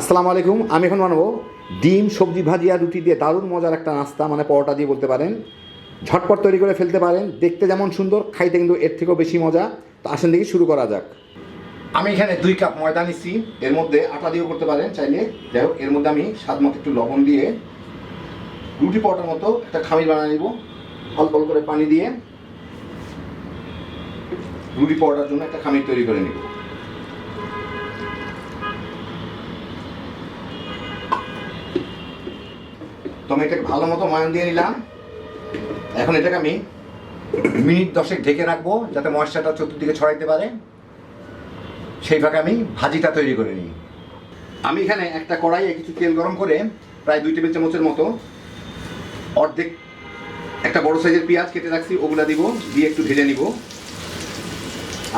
আসসালামু আলাইকুম, আমি এখন বানাবো ডিম, সবজি ভাজি আর রুটি দিয়ে দারুণ মজার একটা নাস্তা মানে পরোটা দিয়ে বলতে পারেন। ঝটপট তৈরি করে ফেলতে পারেন, দেখতে যেমন সুন্দর, খাইতে কিন্তু এর থেকেও বেশি মজা। তো আসেন দেখি শুরু করা যাক। আমি এখানে দুই কাপ ময়দা নিচ্ছি এর মধ্যে আটা দিয়েও করতে পারেন চাইলে। যাই হোক, এর মধ্যে আমি স্বাদ মতো একটু লবণ দিয়ে রুটি পরোটার মতো একটা খামির বানিয়ে নিব। অল্প অল্প করে পানি দিয়ে রুটি পরোটার জন্য একটা খামির তৈরি করে নিব। আমি এটাকে ভালো মতো ময়ান দিয়ে নিলাম। এখন এটাকে আমি মিনিট দশেক ঢেকে রাখব, যাতে ময়েশ্চারটা চতুর্দিকে ছড়াইতে পারে। সেই ফাঁকে আমি ভাজিটা তৈরি করে নিই। আমি এখানে একটা কড়াইয়ে কিছু তেল গরম করে প্রায় দুই টেবিল চামচের মতো অর্ধেক একটা বড় সাইজের পেঁয়াজ কেটে রাখছি, ওগুলা দিব, দিয়ে একটু ভেজে নিব।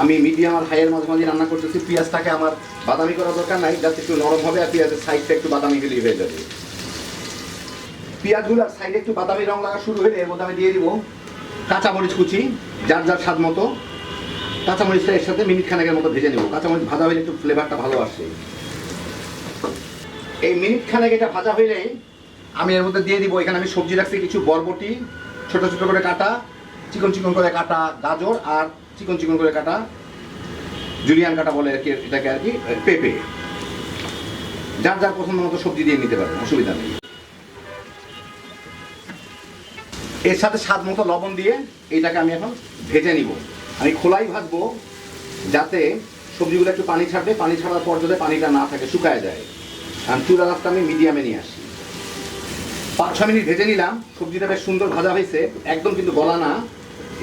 আমি মিডিয়াম আর হাইয়ের মাঝে মাঝে রান্না করতেছি, পেঁয়াজটাকে আমার বাদামি করার দরকার নাই যাতে একটু নরম হবে আর পেঁয়াজের সাইডটা একটু বাদামি হলেই হয়ে যাবে। পেঁয়াজগুলোর সাইডে একটু বাদামি রং লাগা শুরু হলে এর মধ্যে দিয়ে দিব কাঁচামরিচ কুচি, যার যার স্বাদ মতো। কাঁচামরিচটা এর সাথে মিনিট খানেকের মতো ভেজে নেব। কাঁচামরিচ ভাজা হলে একটু ফ্লেভারটা ভালো আসে। এই মিনিট খানেক এটা ভাজা হইলে আমি এর মধ্যে দিয়ে দিব, এখানে আমি সবজি রাখছি কিছু বরবটি, ছোট ছোট করে কাটা, চিকন চিকন করে কাটা গাজর আর চিকন চিকন করে কাটা জুলিয়ান কাটা বলে আর কি, এটাকে আর কি, পেঁপে। যার যার পছন্দ মতো সবজি দিয়ে নিতে পারেন অসুবিধা নেই। এর সাথে স্বাদ মতো লবণ দিয়ে এটাকে আমি এখন ভেজে নিব। আমি খোলাই ভাজবো যাতে সবজিগুলো একটু পানি ছাড়বে। পানি ছাড়ার পর যাতে পানিটা না থাকে, শুকায় যায়। আর চুলা রাস্তা আমি মিডিয়ামে নিয়ে আসি। পাঁচ ছ মিনিট ভেজে নিলাম। সবজিটা বেশ সুন্দর ভাজা হয়েছে। একদম কিন্তু গলা না।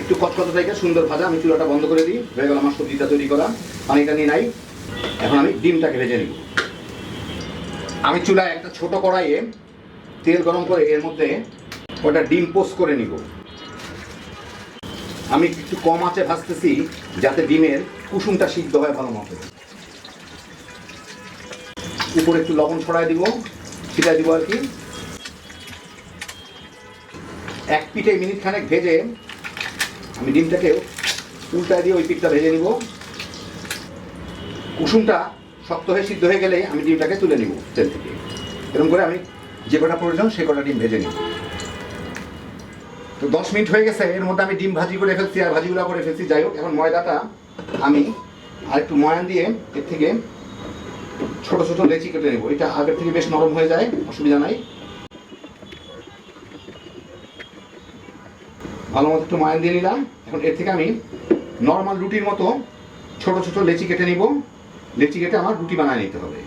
একটু কচকচ থেকে সুন্দর ভাজা। আমি চুলাটা বন্ধ করে দিই। হয়ে গেল আমার সবজিটা তৈরি করা। পানিটা নিয়ে নাই। এখন আমি ডিমটাকে ভেজে নিব। আমি চুলায় একটা ছোট কড়াইয়ে তেল গরম করে এর মধ্যে ওটা ডিম পোস্ট করে নিব। আমি একটু কম আঁচে ভাজতেছি, যাতে ডিমের কুসুমটা সিদ্ধ হয় ভালো মতো। উপরে একটু লবণ ছড়াই দিব ছিটাই দিব আর কি। এক পিঠে মিনিট খানেক ভেজে আমি ডিমটাকে উল্টায় দিয়ে ওই পিঠটা ভেজে নিব। কুসুমটা শক্ত হয়ে সিদ্ধ হয়ে গেলে আমি ডিমটাকে তুলে নিব তেল থেকে। এরকম করে আমি যে কটা প্রয়োজন সে কটা ডিম ভেজে নিব। তো দশ মিনিট হয়ে গেছে, এর মধ্যে আমি ডিম ভাজি করে ফেলছি, আর ভাজিগুলো করে ফেলছি। যাই হোক, এখন ময়দাটা আমি আর একটু ময়ান দিয়ে এর থেকে ছোট ছোট লেচি কেটে নেব। এটা আগের থেকে বেশ নরম হয়ে যায়, অসুবিধা নাই। ভালো মতো একটু ময়ান দিয়ে নিলাম। এখন এর থেকে আমি নর্মাল রুটির মতো ছোট ছোট লেচি কেটে নিব। লেচি কেটে আমার রুটি বানায় নিতে হবে।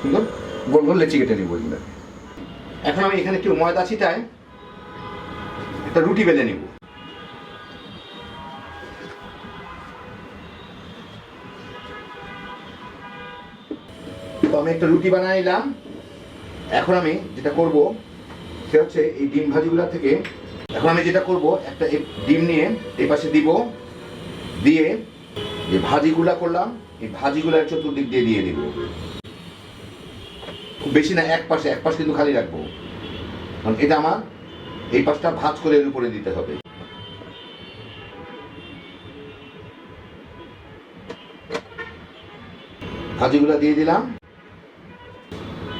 সুন্দর? গোল গোল লেচি কেটে নিব এগুলো এখন আমি এখানে একটু ময়দা ছিটায় একটা রুটি বেলে নিব। তো আমি একটা রুটি বানিয়ে নিলাম। এখন আমি যেটা করব, সে হচ্ছে এই ডিম ভাজিগুলা থেকে, এখন আমি যেটা করব, একটা ডিম নিয়ে এই পাশে দিব, দিয়ে যে ভাজিগুলা করলাম, এই ভাজিগুলার চতুর্দিক দিয়ে দিয়ে দিব। বেশি না, এক পাশে, এক পাশ কিন্তু খালি রাখব। কারণ এটা আমার, এই পাশটা ভাজ করে এর উপরে দিতে হবে। ভাজিগুলা দিয়ে দিলাম।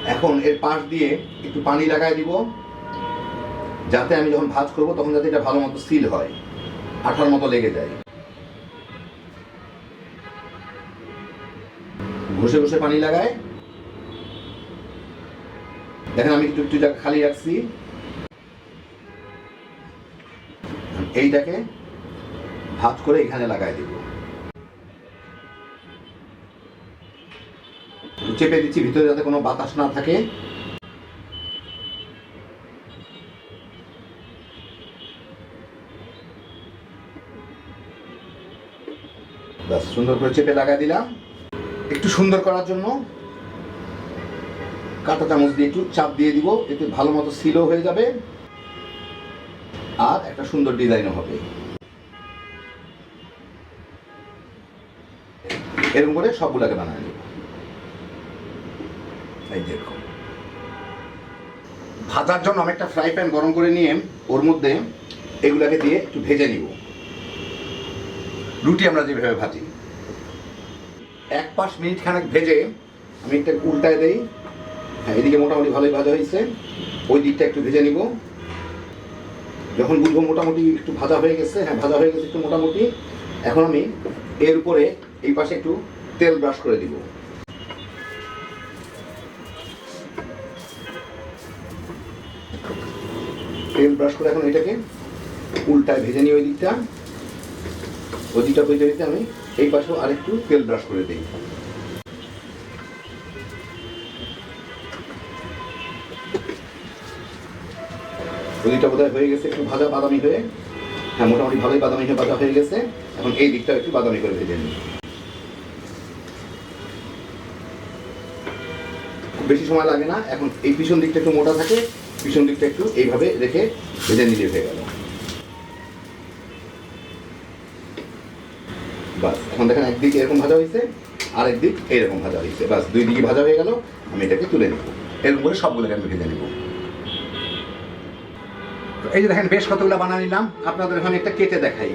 এখন এর পাশ দিয়ে একটু পানি লাগাই দিব। যাতে আমি যখন ভাজ করব, তখন যাতে এটা ভালো মতো সিল হয়। আঠার মতো লেগে যায়। ঘষে ঘষে পানি লাগায়। দেখেন আমি একটু একটু জায়গা খালি রাখছি। এইটাকে ভাজ করে এখানে লাগাই দিব। চেপে দিচ্ছি, ভিতরে যাতে কোনো বাতাস না থাকে। সুন্দর করে চেপে লাগাই দিলাম। একটু সুন্দর করার জন্য কাঁটা চামচ দিয়ে একটু চাপ দিয়ে দিব, এতে ভালো মতো সিলও হয়ে যাবে। আর একটা সুন্দর ডিজাইনও হবে। এরকম করে সবগুলাকে বানায় নেব। এই দেখো ভাজার জন্য আমি একটা ফ্রাই প্যান গরম করে নিয়ে ওর মধ্যে এগুলাকে দিয়ে একটু ভেজে নিব। রুটি আমরা যেভাবে ভাজি। এক পাঁচ মিনিট খানেক ভেজে আমি একটা উল্টায় দেই। হ্যাঁ এদিকে মোটামুটি ভালোই ভাজা হয়েছে। ওই দিকটা একটু ভেজে নিব। যখন বুঝব মোটামুটি একটু ভাজা হয়ে গেছে হ্যাঁ ভাজা হয়ে গেছে একটু মোটামুটি, এখন আমি এর উপরে এই পাশে একটু তেল ব্রাশ করে দিব। তেল ব্রাশ করে এখন এটাকে উল্টায় ভেজে নিই ওই দিকটা। ওই দিকটা ভেজে আমি এই পাশেও আরেকটু তেল ব্রাশ করে দিই। ওদিকটা বোধহয় হয়ে গেছে, একটু ভাজা বাদামি হয়ে। হ্যাঁ মোটামুটি ভালোই বাদামি হয়ে ভাজা হয়ে গেছে। এখন এই দিকটা একটু বাদামি করে ভেজে নিই। বেশি সময় লাগে না, এখন এই পিছন দিকটা একটু মোটা থাকে, পিছন দিকটা একটু এইভাবে রেখে ভেজে নিলে হয়ে গেল। বাস, এখন দেখেন একদিক এরকম ভাজা হয়েছে আর একদিক এইরকম ভাজা হয়েছে। বাস, দুই দিকে ভাজা হয়ে গেল, আমি এটাকে তুলে নেব। এরকম করে সবগুলোকে আমি ভেজে নেব। তো এই যে দেখেন, বেশ কতগুলো বানা নিলাম। আপনাদের এখন একটা কেটে দেখাই।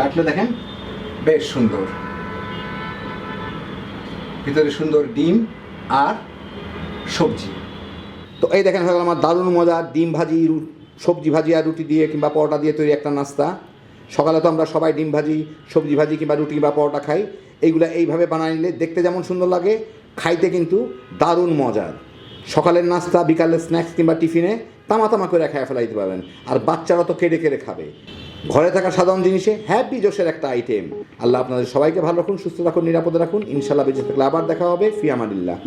কাটলে দেখেন, বেশ সুন্দর। ভিতরে সুন্দর ডিম আর সবজি। তো এই দেখেন, হয়ে গেল আমার দারুণ মজার ডিম ভাজি সবজি ভাজি আর রুটি দিয়ে কিংবা পরোটা দিয়ে তৈরি একটা নাস্তা। সকালে তো আমরা সবাই ডিম ভাজি, সবজি ভাজি কিংবা রুটি কিংবা পরোটা খাই। এইগুলা এইভাবে বানাই নিলে দেখতে যেমন সুন্দর লাগে খাইতে কিন্তু দারুণ মজার সকালের নাস্তা, বিকালের স্ন্যাক্স কিংবা টিফিনে তামা তামা করে খায় ফেলাইতে পারবেন। আর বাচ্চারা তো কেড়ে কেড়ে খাবে। ঘরে থাকা সাধারণ জিনিসে হ্যাপি জোশের একটা আইটেম আল্লাহ আপনাদের সবাইকে ভালো রাখুন, সুস্থ রাখুন, নিরাপদে রাখুন। ইনশাল্লাহ বেঁচে থাকলে আবার দেখা হবে। ফিয়ামাদিল্লাহ